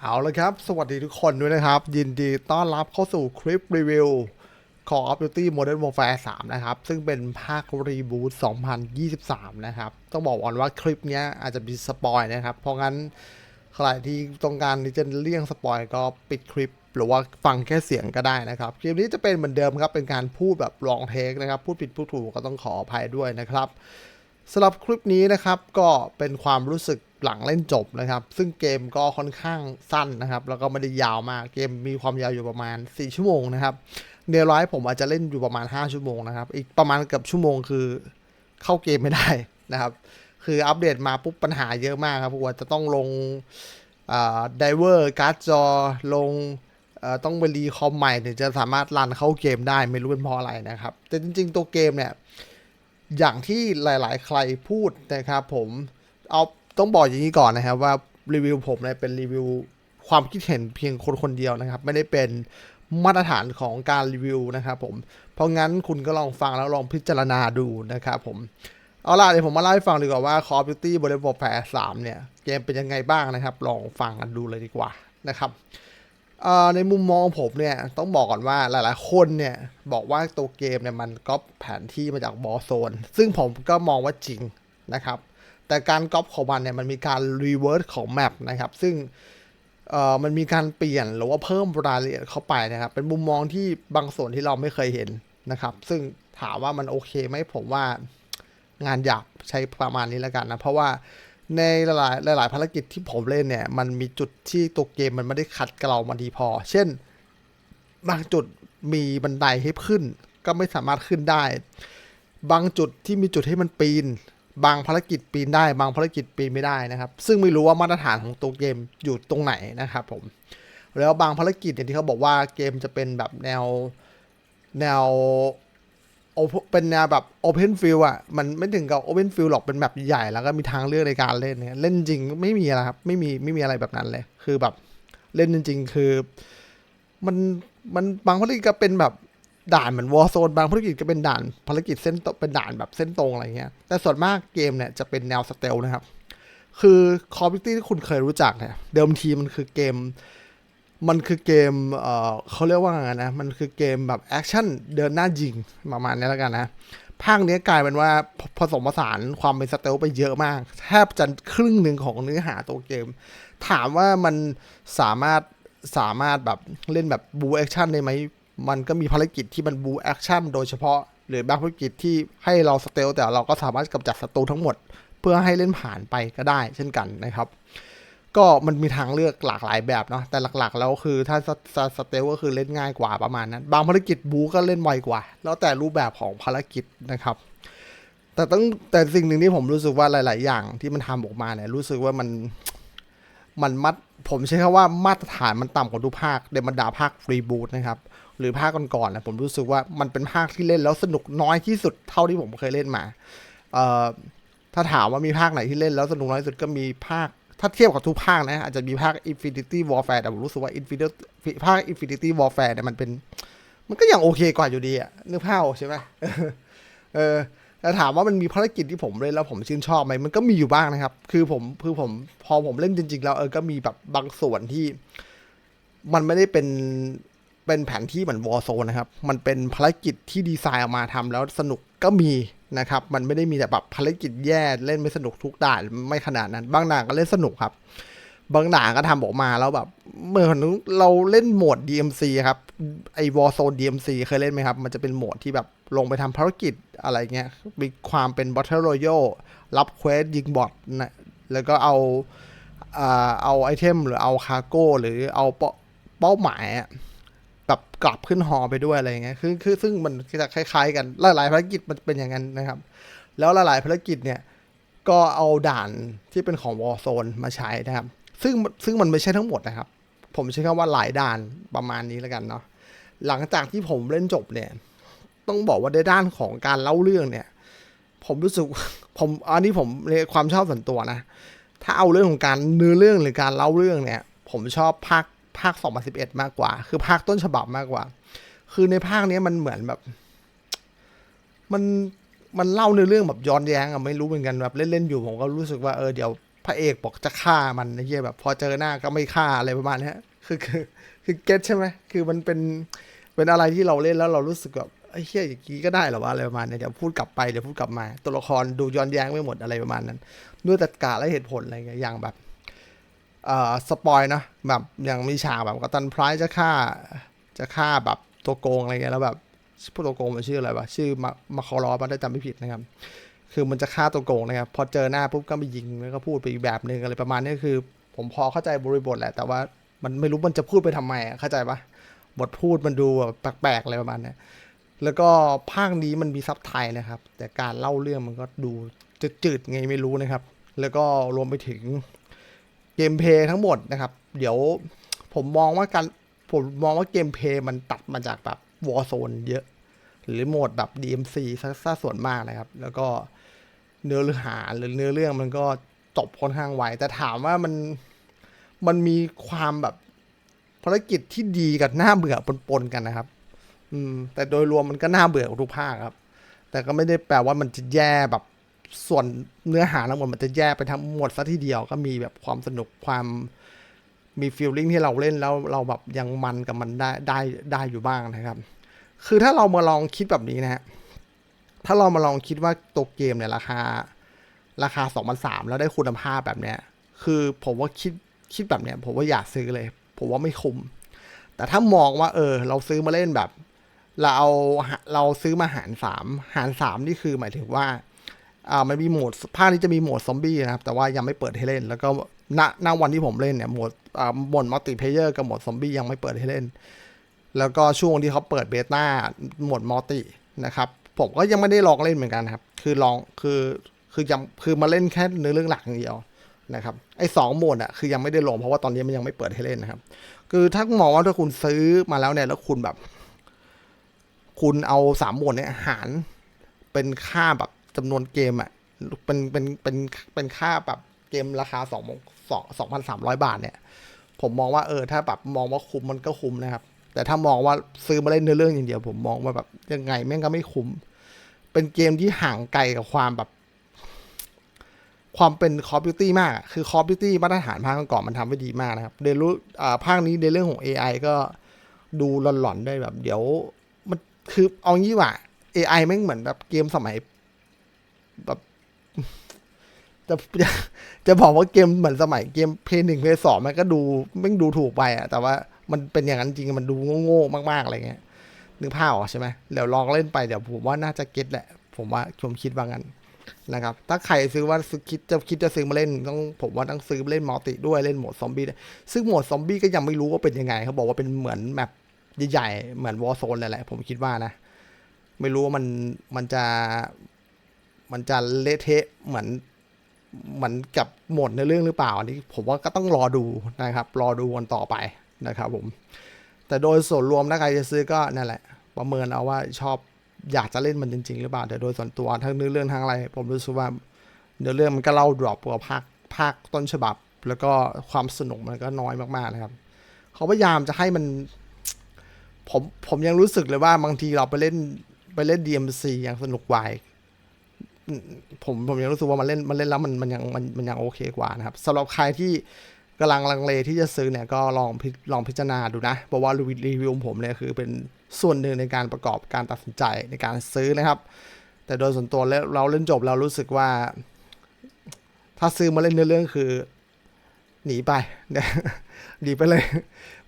เอาละครับ สวัสดีทุกคนด้วยนะครับ ยินดีต้อนรับเข้าสู่คลิปรีวิว Call of Duty Modern Warfare 3 นะครับ ซึ่งเป็นภาครีบูต2023 นะครับ ต้องบอกก่อนว่าคลิปนี้อาจจะมีสปอยนะครับ เพราะงั้นใครที่ต้องการที่จะเลี่ยงสปอยก็ปิดคลิป หรือว่าฟังแค่เสียงก็ได้นะครับ คลิปนี้จะเป็นเหมือนเดิมครับ เป็นการพูดแบบลองเทคนะครับ พูดผิดพูดถูกก็ต้องขออภัยด้วยนะครับสำหรับคลิปนี้นะครับก็เป็นความรู้สึก หลังเล่นจบนะครับ ซึ่งเกมก็ค่อนข้างสั้นนะครับ แล้วก็ไม่ได้ยาวมาก เกมมีความยาวอยู่ประมาณ 4 ชั่วโมงนะครับเนร้อยผมอาจจะเล่นอยู่ประมาณ 5 ชั่วโมงนะครับ อีกประมาณเกือบชั่วโมงคือเข้าเกมไม่ได้นะครับ คืออัปเดตมาปุ๊บปัญหาเยอะมากครับว่าจะต้องลงไดเวอร์การ์ดจอลงอต้องไปรีคอมใหม่ถึงจะสามารถรันเข้าเกมได้ไม่รู้เป็นเพราะอะไรนะครับ แต่จริง ๆ ตัวเกมเนี่ย อย่างที่หลาย ๆ ใครพูดนะครับผมเอา ต้องบอกอย่างนี้ก่อนนะครับว่ารีวิวผมเนี่ยเป็นรีวิวความคิดเห็นเพียงคนคนเดียวนะครับ ไม่ได้เป็นมาตรฐานของการรีวิวนะครับผม เพราะงั้นคุณก็ลองฟังแล้วลองพิจารณาดูนะครับผม เอาล่ะเดี๋ยวผมมาเล่าให้ฟังดีกว่าว่า Call of Duty Modern Warfare 3เนี่ยเกมเป็นยังไงบ้างนะครับ ลองฟังกันดูเลยดีกว่านะครับในมุมมองผมเนี่ยต้องบอกก่อนว่าหลายๆ คนเนี่ยบอกว่าตัวเกมเนี่ยมันก๊อปแผนที่มาจากบอโซน ซึ่งผมก็มองว่าจริงนะครับ แต่การก๊อปของมันเนี่ยมันมีการรีเวิร์สของแมปนะครับ ซึ่งเอ่อมันมีการเปลี่ยนหรือว่าเพิ่มรายละเอียดเข้าไปนะครับ เป็นมุมมองที่บางส่วนที่เราไม่เคยเห็นนะครับ ซึ่งถามว่ามันโอเคไหมผมว่างานหยาบใช้ประมาณนี้แล้วกันนะ เพราะว่าในหลายๆหลายภารกิจที่ผมเล่นเนี่ย มันมีจุดที่ตัวเกมมันไม่ได้คัดเกับเรามาดีพอ เช่น บางจุดมีบันไดให้ขึ้น ก็ไม่สามารถขึ้นได้ บางจุดที่มีจุดให้มันปีน บางภารกิจปีนได้ บางภารกิจปีนไม่ได้นะครับ ซึ่งไม่รู้ว่ามาตรฐานของตัวเกมอยู่ตรงไหนนะครับผม แล้วบางภารกิจเนี่ยที่เขาบอกว่าเกมจะเป็นแบบแนวแนวเป็นแนวแบบ Open Field อะมันไม่ถึงกับ Open Field หรอกเป็นแบบใหญ่แล้วก็มีทางเลือกในการเล่นเนี่ยเล่นจริงไม่มีอะไรครับไม่มีไม่มีอะไรแบบนั้นเลย คือแบบเล่นจริง ๆ คือ มันมันบางภารกิจก็เป็นแบบ ด่านเหมือนวอ r z โซนบางภารกิจก็เป็นด่านภารกิจเส้นเป็นด่านแบบเส้นตรงอะไรเงี้ย แต่ส่วนมากเกมเนี่ยจะเป็นแนวสเตลนะครับ คือ Call of Duty ที่คุณเคยรู้จักเนี่ย เดิมทีมันคือเกม มันคือเกมเอ่อเขาเรียกว่าไงนะ มันคือเกมแบบแอคชั่นเดินหน้ายิงประมาณนี้แล้วกันนะภาคนี้กลายเป็นว่าผผสมผสานความเป็นสเตลไปเยอะมาก แทบจะครึ่งหนึ่งของเนื้อหาตัวเกม ถามว่ามันสามารถสามารถแบบเล่นแบบบูแอคชั่นได้ไหม มันก็มีภารกิจที่มันบูแอคชั่นโดยเฉพาะ หรือบางภารกิจที่ให้เราสเตลแต่เราก็สามารถกำจัดศัตรูทั้งหมด เพื่อให้เล่นผ่านไปก็ได้ เช่นกันนะครับ ก็มันมีทางเลือกหลากหลายแบบเนาะแต่หลักๆ แล้วคือถ้าสสสเตลก็คือเล่นง่ายกว่าประมาณนั้น บางภารกิจบูก็เล่นไวกว่า แล้วแต่รูปแบบของภารกิจนะครับแต่ต้องแต่สิ่งหนึ่งที่ผมรู้สึกว่าหลาย ๆ อย่างที่มันทำออกมาเนี่ยรู้สึกว่ามันมันมัดผมใช้คำว่ามาตรฐานมันต่ำกว่าทุกภาคในบรรดาภาคฟรีบูทนะครับ หรือภาคก่อนๆนะผมรู้สึกว่ามันเป็นภาคที่เล่นแล้วสนุกน้อยที่สุดเท่าที่ผมเคยเล่นมาเอ่อถ้าถามว่ามีภาคไหนที่เล่นแล้วสนุกน้อยที่สุดก็มีภาค ถ้าเทียบกับทุกภาคนะ อาจจะมีภาค Infinity Warfare แต่ผมรู้สึกว่า Infinity ภาค Infinity Warfare เนี่ยมันเป็น มันก็ยังโอเคกว่าอยู่ดีอะนึกภาพใช่ไหมเออแต่ถามว่ามันมีภารกิจที่ผมเล่นแล้วผมชื่นชอบไหมมันก็มีอยู่บ้างนะครับ คือผมคือผมพอผมเล่นจริง ๆ แล้วเออก็มีแบบบางส่วนที่ มันไม่ได้เป็น เป็นแผนที่เหมือนวอ r z โซนนะครับ มันเป็นภารกิจที่ดีไซน์ออกมาทำแล้วสนุกก็มีนะครับ มันไม่ได้มีแต่แบบภารกิจแย่เล่นไม่สนุกทุกด่านไม่ขนาดนั้น บางด่านก็เล่นสนุกครับ บางด่านก็ทำออกมาแล้วแบบเหมื่อนเราเล่นโหมด DMC ครับ ไอวอ r z โซน DMC เคยเล่นไหมครับ มันจะเป็นโหมดที่แบบลงไปทำภารกิจอะไรเงี้ย มีความเป็น Battle Royale รับเควสยิงบอทนะแล้วก็เอาเอาไอเทมหรือเอาคาร์โก้หรือเอาเป้าเป้าหมายอะ แบบกลับขึ้นหอไปด้วยอะไรเงี้ยคือคือซึ่งมันจะคล้าย ๆ กันหลายๆภารกิจมันเป็นอย่างนั้นนะครับ แล้วหลายๆภารกิจเนี่ยก็เอาด่านที่เป็นของวอ r z โซนมาใช้นะครับ ซึ่งซึ่งมันไม่ใช่ทั้งหมดนะครับ ผมใช้คำว่าหลายด่านประมาณนี้แล้วกันเนาะหลังจากที่ผมเล่นจบเนี่ย ต้องบอกว่าในด้านของการเล่าเรื่องเนี่ย ผมรู้สึกผมอันนี้ผมในความชอบส่วนตัวนะ ถ้าเอาเรื่องของการเนื้อเรื่องหรือการเล่าเรื่องเนี่ย ผมชอบภาค ภาค 2011 มากกว่า คือภาคต้นฉบับมากกว่า คือในภาคนี้มันเหมือนแบบ มันมันเล่าในเรื่องแบบย้อนแย้งอะไม่รู้เหมือนกันแบบเล่นๆอยู่ผมก็รู้สึกว่าเออเดี๋ยวพระเอกบอกจะฆ่ามันไอ้เหี้ยแบบ พอเจอหน้าก็ไม่ฆ่าอะไรประมาณนี้คือคือคือเก็ตใช่ไหมคือมันเป็นเป็นอะไรที่เราเล่นแล้วเรารู้สึกแบบไอ้เหี้ยอย่างนี้ก็ได้หรอวะอะไรประมาณนี้เดี๋ยวพูดกลับไปเดี๋ยวพูดกลับมา ตัวละครดูย้อนแย้งไม่หมดอะไรประมาณนั้น ด้วยตัดกาและเหตุผลอะไรเงี้ยอย่างแบบ เอ่อสปอยนะแบบอย่างมีฉากแบบกัปตันไพร์จะฆ่าจะฆ่าแบบตัวโกงอะไรเงี้ยแล้วแบบผู้ตัวโกงมันชื่ออะไรวะชื่อมามาคอรอปะถ้าจำไม่ผิดนะครับ คือมันจะฆ่าตัวโกงนะครับพอเจอหน้าปุ๊บก็ไปยิงแล้วก็พูดไปอีกแบบหนึ่งอะไรประมาณนี้คือ ผมพอเข้าใจบริบทแหละ แต่ว่ามันไม่รู้มันจะพูดไปทำไมเข้าใจปะบทพูดมันดูแบบแปลกๆอะไรประมาณนี้แล้วก็ภาคนี้มันมีซับไทยนะครับ แต่การเล่าเรื่องมันก็ดูจืดๆไงไม่รู้นะครับ แล้วก็รวมไปถึง เกมเพย์ทั้งหมดนะครับ เดี๋ยวผมมองว่าการผมมองว่าเกมเพย์มันตัดมาจากแบบวอ r z โซนเยอะ หรือโหมดแบบ DMC ซะซะส่วนมากนะครับ แล้วก็เนื้อเรื่องหาหรือเนื้อเรื่องมันก็จบค่อนข้างไวแต่ถามว่ามันมันมีความแบบภารกิจที่ดีกับน่าเบื่อปนๆกันนะครับ อืม แต่โดยรวมมันก็น่าเบื่อทุกภาคครับ แต่ก็ไม่ได้แปลว่ามันจะแย่แบบ ส่วนเนื้อหาทั้งหมดมันจะแย่ไปทั้งหมดซะทีเดียวก็มีแบบความสนุกความมีฟีลลิ่งที่เราเล่นแล้วเราแบบยังมันกับมันได้ได้ได้อยู่บ้างนะครับ คือถ้าเรามาลองคิดแบบนี้นะฮะถ้าเรามาลองคิดว่าตัวเกมเนี่ยราคา ราคา2 0 0 3แล้วได้คุณภาพแบบเนี้ย คือผมว่าคิดคิดแบบเนี้ย ผมว่าอยากซื้อเลย ผมว่าไม่คุ้ม แต่ถ้ามองว่า เออ เราซื้อมาเล่นแบบ เราเอาเราซื้อมาหารสามหารสามนี่คือหมายถึงว่า อ่ามันมีโหมดภาคนี้จะมีโหมดซอมบี้นะครับ แต่ว่ายังไม่เปิดให้เล่น แล้วก็ณณวันที่ผมเล่นเนี่ยโหมดอ่าโหมดมัลติเพเยอร์กับโหมดซอมบี้ยังไม่เปิดให้เล่น แล้วก็ช่วงที่เขาเปิดเบต้าโหมดมัลตินะครับผมก็ยังไม่ได้ลองเล่นเหมือนกันครับ คือลองคือคือยังคือมาเล่นแค่เนื้อเรื่องหลักอย่างเดียวนะครับไอ้สองโหมดอะคือยังไม่ได้ลงเพราะว่าตอนนี้มันยังไม่เปิดให้เล่นนะครับ คือถ้ามองว่าถ้าคุณซื้อมาแล้วเนี่ยแล้วคุณแบบ คุณเอาสามโหมดเนี่ยหารเป็นค่าแบบ จำนวนเกมอะเป็นเป็นเป็นเป็นค่าแบบเกมราคาสองสองสองพันสามร้อยบาทเนี่ย ผมมองว่าเออ ถ้าแบบมองว่าคุ้มมันก็คุ้มนะครับ แต่ถ้ามองว่าซื้อมาเล่นเนื้อเรื่องอย่างเดียว ผมมองว่าแบบยังไงแม่งก็ไม่คุ้ม เป็นเกมที่ห่างไกลกับความแบบ ความเป็นคอ p พิวตี้มาก คือคอ p พิวตี้มาตรฐานภาคก่อนมันทำไว้ดีมากนะครับ เดรู้อ่าภาคนี้ในเรื่องของ AI ก็ดูหลอนๆได้แบบ เดี๋ยว มันคือเอางี้ว่า AI แม่งเหมือนแบบเกมสมัย แบบจะจะจะบอกว่าเกมเหมือนสมัยเกมเพย์หนึ่งเพย์สองมันก็ดูแม่ดูถูกไปอะแต่ว่ามันเป็นอย่างนั้นจริงมันดูโง่ๆมากๆอะไรเงี้ยนึกภาพออกใช่ไหมเดี๋ยวลองเล่นไปเดี๋ยวผมว่าน่าจะเก็ตแหละ ผมว่าผมคิดว่างั้นนะครับ ถ้าใครซื้อว่าซื้อคิดจะคิดจะซื้อมาเล่นต้องผมว่าต้องซื้อมาเล่นมัลติด้วยเล่นโหมดซอมบี้ด้วยซึ่งโหมดซอมบี้ก็ยังไม่รู้ว่าเป็นยังไงเขาบอกว่าเป็นเหมือนแมปใหญ่ๆเหมือนวอ r z โซนแหละผมคิดว่านะ ไม่รู้ว่ามันมันจะ มันจะเละเทะเหมือนเหมือนกับหมดในเรื่องหรือเปล่าอันนี้ผมว่าก็ต้องรอดูนะครับรอดูกันต่อไปนะครับผมแต่โดยส่วนรวมถ้าใครจะซื้อก็นั่นแหละ ประเมินเอาว่าชอบอยากจะเล่นมันจริง ๆ หรือเปล่า แต่โดยส่วนตัวทั้งเนื้อเรื่องทั้งอะไร ผมรู้สึกว่าเนื้อเรื่องมันก็เล่าดรอปกว่าภาคภาคต้นฉบับ แล้วก็ความสนุกมันก็น้อยมากๆนะครับเขาพยายามจะให้มัน ผมผมยังรู้สึกเลยว่าบางทีเราไปเล่นไปเล่น DMC ยังสนุกกว่า ผมผมยังรู้สึกว่ามันเล่นมันเล่นแล้วมันมันยังมันมันยังโอเคกว่านะครับสำหรับใครที่กำลังลังเลที่จะซื้อเนี่ยก็ลองพิลองพิจารณาดูนะเพราะว่ารีวิวของผมเนี่ยคือเป็นส่วนหนึ่งในการประกอบการตัดสินใจในการซื้อนะครับ แต่โดยส่วนตัวแล้วเราเล่นจบเรารู้สึกว่า ถ้าซื้อมาเล่นเนื้อเรื่องคือ หนีไปหนีไปเลย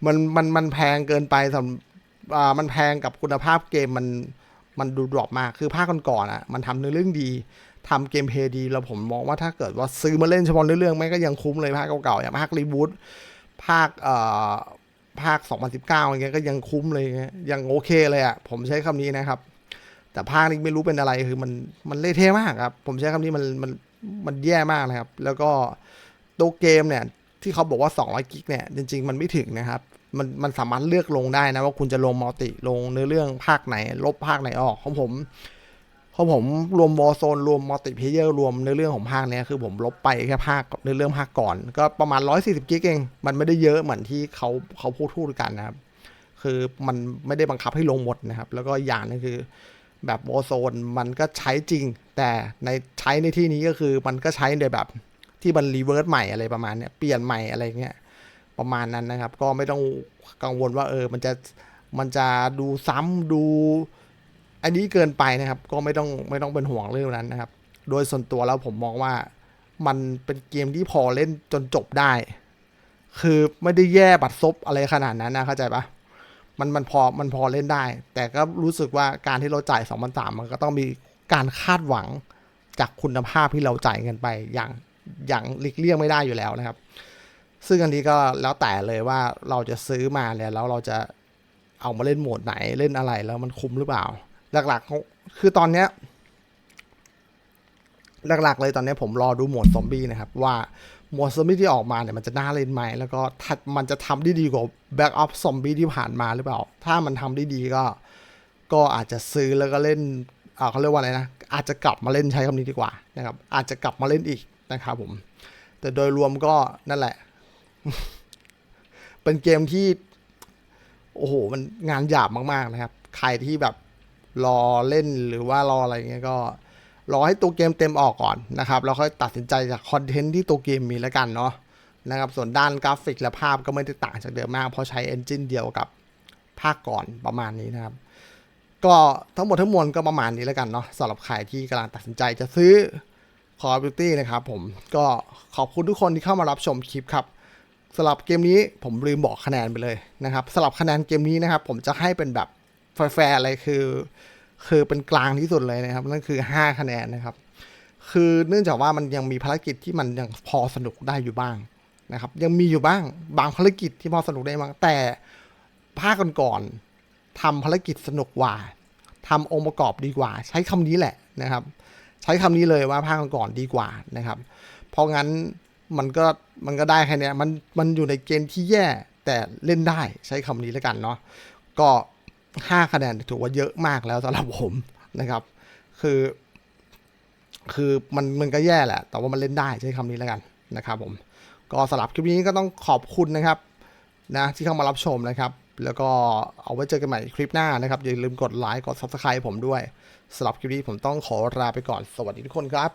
มันมันมันแพงเกินไปสำอ่ามันแพงกับคุณภาพเกมมัน มันดูดรอปมากคือภาคก่อนๆอะ มันทำเนื้อเรื่องดีทำเกมเพย์ดี แล้วผมมองว่าถ้าเกิดว่าซื้อมาเล่นเฉพาะเรื่องแม่ก็ยังคุ้มเลยภาคเก่าๆอย่างภาครีบูทภาคเอ่อภาค 2019อย่างเงี้ยก็ยังคุ้มเลยยยังโอเคเลยอะผมใช้คำนี้นะครับ แต่ภาคนี้ไม่รู้เป็นอะไรคือมันมันเละเทะมากครับ ผมใช้คำนี้มันมันมันแย่มากนะครับ แล้วก็ตัวเกมเนี่ยที่เขาบอกว่า 200 กิกเนี่ย จริง ๆ มันไม่ถึงนะครับ มันมันสามารถเลือกลงได้นะว่าคุณจะลงมัลติลงเนื้อเรื่องภาคไหน ลบภาคไหนออกของผมของผมรวมวอ r z โซนรวมมัลติเพเยอร์รวมเนื้อเรื่องของภาคเนี้ยคือผมลบไปแค่ภาคเนื้อเรื่องภาคก่อน ก็ประมาณ 140กิกเองมันไม่ได้เยอะเหมือนที่เขาเขาพูดพูดกันนะครับ คือมันไม่ได้บังคับให้ลงหมดนะครับ แล้วก็อย่างนึงคือแบบวอ r z โซนมันก็ใช้จริง แต่ในใช้ในที่นี้ก็คือมันก็ใช้ในแบบที่มันรีเวิร์สใหม่อะไรประมาณเนี้ยเปลี่ยนใหม่อะไรเงี้ย ประมาณนั้นนะครับ ก็ไม่ต้องกังวลว่าเออมันจะมันจะดูซ้ำดู อันนี้เกินไปนะครับ ก็ไม่ต้องไม่ต้องเป็นห่วงเรื่องนั้นนะครับ โดยส่วนตัวแล้วผมมองว่ามันเป็นเกมที่พอเล่นจนจบได้ คือไม่ได้แย่บัดซบอะไรขนาดนั้นนะเข้าใจปะมันมันพอมันพอเล่นได้ แต่ก็รู้สึกว่าการที่เราจ่าย2 0 0 3มันก็ต้องมีการคาดหวังจากคุณภาพที่เราจ่ายเงินไปอย่างอย่างหลีกเลี่ยงไม่ได้อยู่แล้วนะครับ ซึ่งอันนี้ก็แล้วแต่เลยว่าเราจะซื้อมาเนี่ยแล้วเราจะเอามาเล่นโหมดไหนเล่นอะไรแล้วมันคุ้มหรือเปล่า หลักๆ คือตอนเนี้ยหลักๆ เลยตอนนี้ผมรอดูโหมดซอมบี้นะครับ ว่าโหมดซอมบี้ที่ออกมาเนี่ยมันจะน่าเล่นไหมแล้วก็ถ้ามันจะทำได้ดีกว่าแบ็กอัพซอมบี้ที่ผ่านมาหรือเปล่า ถ้ามันทำได้ดีก็ ก็อาจจะซื้อแล้วก็เล่นเขาเรียกว่าอะไรนะ อาจจะกลับมาเล่นใช้คำนี้ดีกว่านะครับ อาจจะกลับมาเล่นอีกนะครับผม แต่โดยรวมก็นั่นแหละ เป็นเกมที่ โอ้โห มันงานหยาบมาก ๆ นะครับ ใครที่แบบรอเล่นหรือว่ารออะไรเงี้ยก็ รอให้ตัวเกมเต็มออกก่อนนะครับแล้วค่อยตัดสินใจจากคอนเทนต์ที่ตัวเกมมีแล้วกันเนาะนะครับส่วนด้านกราฟิกและภาพก็ไม่ได้ต่างจากเดิมมาก เพราะใช้เอนจินเดียวกับภาคก่อนประมาณนี้นะครับ ก็ทั้งหมดทั้งมวลก็ประมาณนี้แล้วกันเนาะสำหรับใครที่กำลังตัดสินใจจะซื้อ Call of Duty นะครับผมก็ขอบคุณทุกคนที่เข้ามารับชมคลิปครับ สำหรับเกมนี้ผมลืมบอกคะแนนไปเลยนะครับสำหรับคะแนนเกมนี้นะครับ ผมจะให้เป็นแบบแฟร์ๆเลยคือ คือเป็นกลางที่สุดเลยนะครับ นั่นคือ 5 คะแนนนะครับ คือเนื่องจากว่ามันยังมีภารกิจที่มันยังพอสนุกได้อยู่บ้างนะครับ ยังมีอยู่บ้างบางภารกิจที่พอสนุกได้บ้างแต่ภาคก่อนๆทำภารกิจสนุกกว่าทำองค์ประกอบดีกว่า ใช้คำนี้แหละนะครับ ใช้คำนี้เลยว่าภาคก่อนๆดีกว่านะครับ เพราะงั้น มันก็มันก็ได้แค่นี้มันมันอยู่ในเกณฑ์ที่แย่แต่เล่นได้ใช้คำนี้แล้วกันเนาะก็ 5 คะแนนถือว่าเยอะมากแล้วสำหรับผมนะครับ คือ คือมันมันก็แย่แหละ แต่ว่ามันเล่นได้ใช้คำนี้แล้วกันนะครับ ผม ก็สำหรับคลิปนี้ก็ต้องขอบคุณนะครับนะที่เข้ามารับชมนะครับ แล้วก็เอาไว้เจอกันใหม่คลิปหน้านะครับ อย่าลืมกดไลค์กด subscribe ผมด้วยสำหรับคลิปนี้ผมต้องขอลาไปก่อนสวัสดีทุกคนครับ